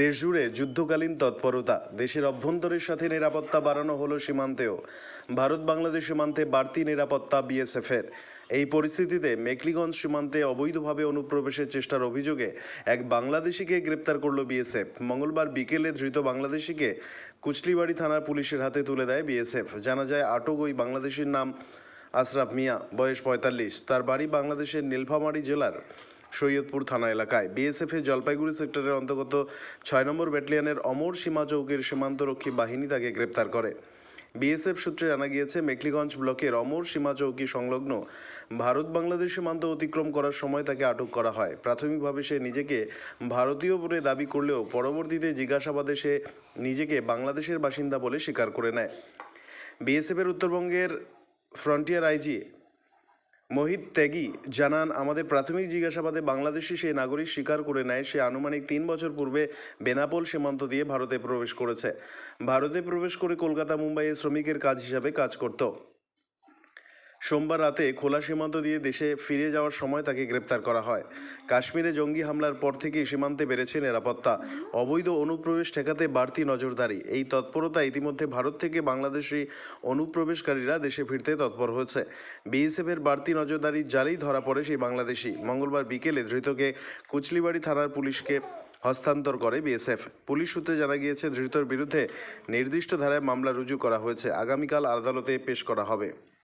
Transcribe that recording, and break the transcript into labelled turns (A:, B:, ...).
A: দেশজুড়ে যুদ্ধকালীন তৎপরতা, দেশের অভ্যন্তরের সাথে নিরাপত্তা বাড়ানো হলো সীমান্তেও। ভারত বাংলাদেশ সীমান্তে বাড়তি নিরাপত্তা বিএসএফের। এই পরিস্থিতিতে মেকলিগঞ্জ সীমান্তে অবৈধভাবে অনুপ্রবেশের চেষ্টার অভিযোগে এক বাংলাদেশিকে গ্রেপ্তার করল বিএসএফ। মঙ্গলবার বিকেলে ধৃত বাংলাদেশিকে কুচলিবাড়ি থানার পুলিশের হাতে তুলে দেয় বিএসএফ। জানা যায়, আটক ওই বাংলাদেশির নাম আশরাফ মিয়া, বয়স পঁয়তাল্লিশ। তার বাড়ি বাংলাদেশের নীলফামারী জেলার সৈয়দপুর থানা এলাকায়। বিএসএফ জলপাইগুড়ি সেক্টরের অন্তর্গত ছয় নম্বর ব্যাটালিয়নের অমর সীমা চৌকির সীমান্তরক্ষী বাহিনী তাকে গ্রেপ্তার করে। বিএসএফ সূত্রে জানা গিয়েছে, মেকলিগঞ্জ ব্লকের অমর সীমা চৌকি সংলগ্ন ভারত বাংলাদেশ সীমান্ত অতিক্রম করার সময় তাকে আটক করা হয়। প্রাথমিকভাবে সে নিজেকে ভারতীয় বলে দাবি করলেও পরবর্তীতে জিজ্ঞাসাবাদে সে নিজেকে বাংলাদেশের বাসিন্দা বলে স্বীকার করে নেয়। বিএসএফের উত্তরবঙ্গের ফ্রন্টিয়ার আইজি মোহিত ত্যাগী জানান, আমাদের প্রাথমিক জিজ্ঞাসাবাদে বাংলাদেশি সেই নাগরিক স্বীকার করে নেয়, সে আনুমানিক তিন বছর পূর্বে বেনাপোল সীমান্ত দিয়ে ভারতে প্রবেশ করেছে। ভারতে প্রবেশ করে কলকাতা মুম্বাইয়ে শ্রমিকের কাজ হিসাবে কাজ করত। সোমবার রাতে খোলা সীমান্ত দিয়ে দেশে ফিরে যাওয়ার সময় তাকে গ্রেপ্তার করা হয়। কাশ্মীরে জঙ্গি হামলার পর থেকেই সীমান্তে বেড়েছে নিরাপত্তা। অবৈধ অনুপ্রবেশ ঠেকাতে বাড়তি নজরদারি। এই তৎপরতা ইতিমধ্যে ভারত থেকে বাংলাদেশি অনুপ্রবেশকারীরা দেশে ফিরতে তৎপর হয়েছে। বিএসএফের বাড়তি নজরদারির জালেই ধরা পড়ে সেই বাংলাদেশি। মঙ্গলবার বিকেলে ধৃতকে কুচলিবাড়ি থানার পুলিশকে হস্তান্তর করে বিএসএফ। পুলিশ সূত্রে জানা গিয়েছে, ধৃতর বিরুদ্ধে নির্দিষ্ট ধারায় মামলা রুজু করা হয়েছে। আগামীকাল আদালতে পেশ করা হবে।